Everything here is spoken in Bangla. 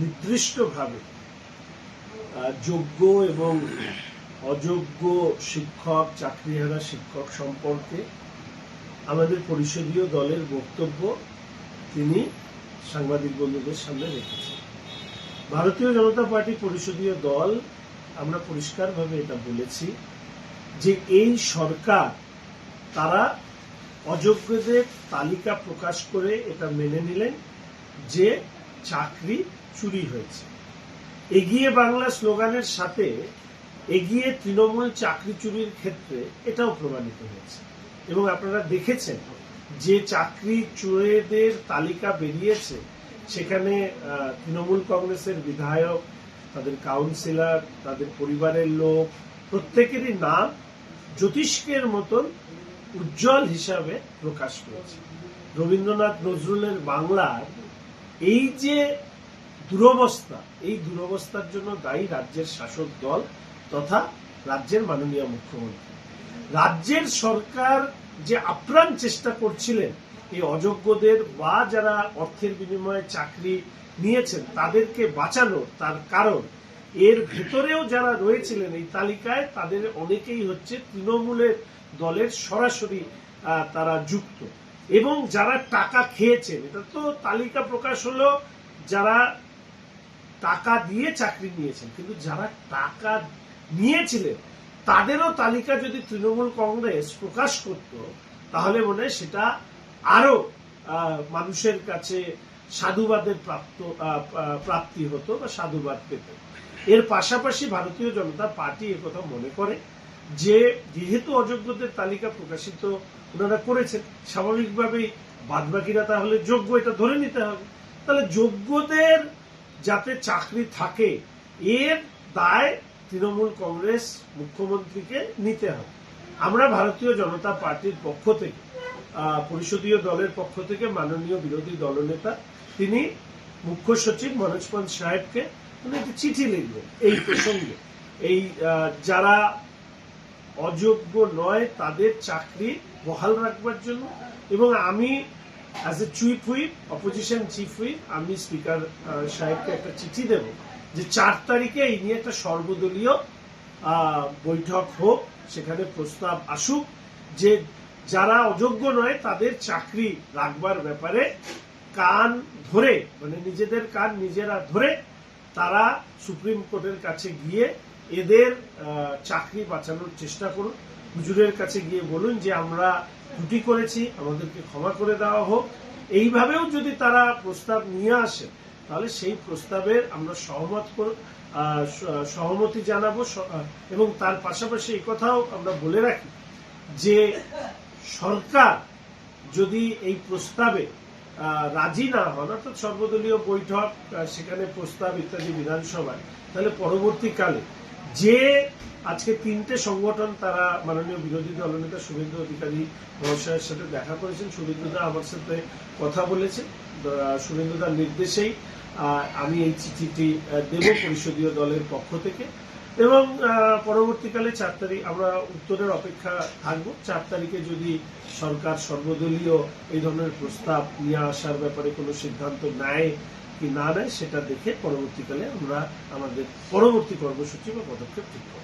নির্দিষ্টভাবে যোগ্য এবং অযোগ্য শিক্ষক, চাকরিহারা শিক্ষক সম্পর্কে আমাদের পরিষদীয় দলের বক্তব্য তিনি সাংবাদিক বন্ধুদের সামনে রেখেছেন। ভারতীয় জনতা পার্টি পরিষদীয় দল, আমরা পরিষ্কারভাবে এটা বলেছি যে এই সরকার তারা অযোগ্যদের তালিকা প্রকাশ করে এটা মেনে নিলেন যে চাকরি চুরি হয়েছে। এগিয়ে বাংলা স্লোগানের সাথে এগিয়ে তৃণমূল চাকরি চুরির ক্ষেত্রে এটাও প্রমাণিত হয়েছে। এবং আপনারা দেখেছেন যে চাকরি চোরেদের তালিকা বেরিয়েছে, সেখানে তৃণমূল কংগ্রেসের বিধায়ক, তাদের কাউন্সিলর, তাদের পরিবারের লোক, প্রত্যেকেরই নাম জ্যোতিষ্কের মতন উজ্জ্বল হিসাবে প্রকাশ পেয়েছে রবীন্দ্রনাথ নজরুলের বাংলার এই যে দুরবস্থা। এই দুরবস্থার জন্য দায়ী রাজ্যের শাসক দল তথা রাজ্যের মাননীয় মুখ্যমন্ত্রী। রাজ্যের সরকার যে আপ্রাণ চেষ্টা করছিলেন, এই অযোগ্যদের বা যারা অর্থের বিনিময়ে চাকরি নিয়েছেন, তাদেরকে বাঁচানোর তার কারণ। এর ভেতরেও যারা রয়েছিলেন, এই তালিকায় তাদের অনেকেই হচ্ছে তৃণমূলের দলের সরাসরি তারা যুক্ত। এবং যারা টাকা খেয়েছেন, এটা তো তালিকা প্রকাশ হলো, যারা টাকা দিয়ে চাকরি নিয়েছেন। কিন্তু যারা টাকা নিয়েছিলেন, তাদেরও তালিকা যদি তৃণমূল কংগ্রেস প্রকাশ করত, তাহলে মনে সেটা আরও মানুষের কাছে সাধুবাদের প্রাপ্ত প্রাপ্তি হতো বা সাধুবাদ পেত। এর পাশাপাশি ভারতীয় জনতা পার্টি কথা মনে করে যে, যেহেতু অযোগ্যদের তালিকা প্রকাশিত ওনারা করেছেন, স্বাভাবিকভাবেই বাদবাকিরা তাহলে যোগ্য, এটা ধরে নিতে হবে। তাহলে যোগ্যদের যাতে চাকরি থাকে, এর দায় তৃণমূল কংগ্রেস মুখ্যমন্ত্রীকে নিতে হবে। আমরা ভারতীয় জনতা পার্টির পক্ষ থেকে পরিষদীয় দলের পক্ষ থেকে, মাননীয় বিরোধী দলনেতা, তিনি মুখ্য সচিব মনোজ পন্ত সাহেবকে উনি একটি চিঠি লিখবেন এই প্রসঙ্গে। এই যারা অযোগ্য নয়, তাদের চাকরি বহাল রাখবার জন্য। এবং আমি as a chief whip opposition chief whip আমি স্পিকার সাহেবকে একটা চিঠি দেব যে চার তারিখে এই নিয়ে একটা সর্বদলীয় বৈঠক হোক, সেখানে প্রস্তাব আসুক যে যারা অযোগ্য নয় তাদের চাকরি রাখবার ব্যাপারে কান ধরে মানে নিজেদের কান নিজেরা ধরে তারা সুপ্রিম কোর্টের কাছে গিয়ে এদের চাকরি বাঁচানোর চেষ্টা করুন। হুজুরের কাছে গিয়ে বলুন যে আমরা ত্রুটি করেছি, আমাদেরকে ক্ষমা করে দেওয়া হোক। এইভাবেও যদি তারা প্রস্তাব নিয়ে আসে, তাহলে সেই প্রস্তাবের আমরা সহমত সহমতি জানাব এবং তার পাশাপাশি এই কথাও আমরা বলে রাখি যে সরকার যদি এই প্রস্তাবে রাজি না হন, অর্থাৎ সর্বদলীয় বৈঠক সেখানে প্রস্তাব ইত্যাদি বিধানসভায়, তাহলে পরবর্তীকালে যে আজকে তিনটে সংগঠন তারা মাননীয় বিরোধী দলনেতা শুভেন্দু অধিকারী মহাশয়ের সাথে দেখা করেছেন। শুভেন্দুদা আমার সাথে কথা বলেছে শুভেন্দুদার নির্দেশেই আমি এই চিঠিটি দেব পরিষদীয় দলের পক্ষ থেকে। এবং পরবর্তীকালে চার তারিখ আমরা উত্তরের অপেক্ষা থাকব। চার তারিখে যদি সরকার সর্বদলীয় এই ধরনের প্রস্তাব নিয়ে আসার ব্যাপারে কোনো সিদ্ধান্ত নেয় কি না নেয়, সেটা দেখে পরবর্তীকালে আমরা আমাদের পরবর্তী কর্মসূচি বা পদক্ষেপ ঠিক করব।